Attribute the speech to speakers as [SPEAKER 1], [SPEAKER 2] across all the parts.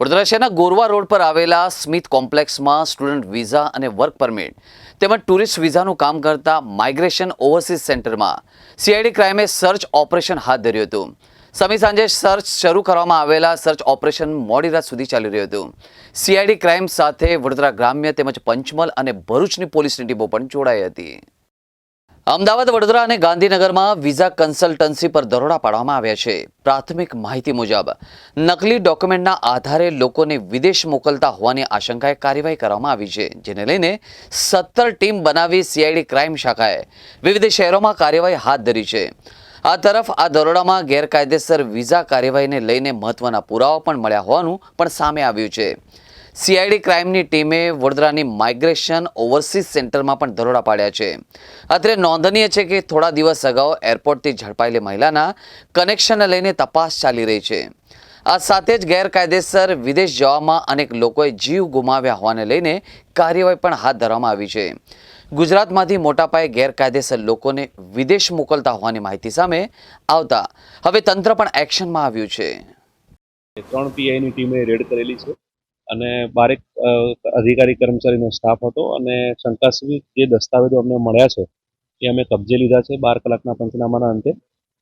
[SPEAKER 1] વડોદરા શહેરના ગોરવા રોડ પર આવેલા સ્મિથ કોમ્પ્લેક્સમાં સ્ટુડન્ટ વિઝા અને વર્ક પરમિટ તેમજ ટુરિસ્ટ વિઝાનું કામ કરતા માઇગ્રેશન ઓવરસીઝ સેન્ટરમાં સીઆઈડી ક્રાઇમે સર્ચ ઓપરેશન હાથ ધર્યું હતું. સમી સાંજે સર્ચ શરૂ કરવામાં આવેલા સર્ચ ઓપરેશન મોડી રાત સુધી ચાલી રહ્યું હતું. સીઆઈડી ક્રાઇમ સાથે વડોદરા ગ્રામ્ય તેમજ પંચમલ અને ભરૂચની પોલીસની ટીમો પણ જોડાઈ હતી. અમદાવાદ, વડોદરા અને ગાંધીનગરમાં વિઝા કન્સલ્ટન્સી પર દરોડા પાડવામાં આવ્યા છે. પ્રાથમિક માહિતી મુજબ, નકલી ડોક્યુમેન્ટના આધારે લોકોને વિદેશ મોકલતા હોવાની આશંકાએ કાર્યવાહી કરવામાં આવી છે, જેને લઈને સત્તર ટીમ બનાવી સીઆઈડી ક્રાઇમ શાખાએ વિવિધ શહેરોમાં કાર્યવાહી હાથ ધરી છે. આ તરફ આ દરોડામાં ગેરકાયદેસર વિઝા કાર્યવાહીને લઈને મહત્વના પુરાવા પણ મળ્યા હોવાનું પણ સામે આવ્યું છે. સીઆઈડી ક્રાઇમની ટીમે વડોદરાની માઇગ્રેશન ઓવરસીઝ સેન્ટરમાં પણ દરોડા પાડ્યા છે. અત્રે નોંધનીય છે કે થોડા દિવસ અગાઉ એરપોર્ટથી ઝડપાયેલી મહિલાના કનેક્શનને લઈને તપાસ ચાલી રહી છે. આ સાથે જ ગેરકાયદેસર વિદેશ જવામાં અનેક લોકોએ જીવ ગુમાવ્યા હોવાને લઈને કાર્યવાહી પણ હાથ ધરવામાં આવી છે. ગુજરાતમાંથી મોટા પાયે ગેરકાયદેસર લોકોને વિદેશ મોકલતા હોવાની માહિતી સામે આવતા હવે તંત્ર પણ એક્શનમાં આવ્યું છે.
[SPEAKER 2] ત્રણ પીઆઈની ટીમે રેડ કરેલી છે. અને બારેક અધિકારી કર્મચારીનો સ્ટાફ હતો અને શંકાસ્પદ જે દસ્તાવેજો અમને મળ્યા છે, એ અમે કબજે લીધા છે બાર કલાકના પંચનામાના અંતે.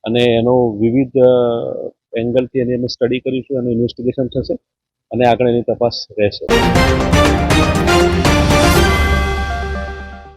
[SPEAKER 2] અને એનો વિવિધ એંગલથી એની અમે સ્ટડી કરીશું, એનું ઇન્વેસ્ટિગેશન થશે અને આગળ એની તપાસ રહેશે.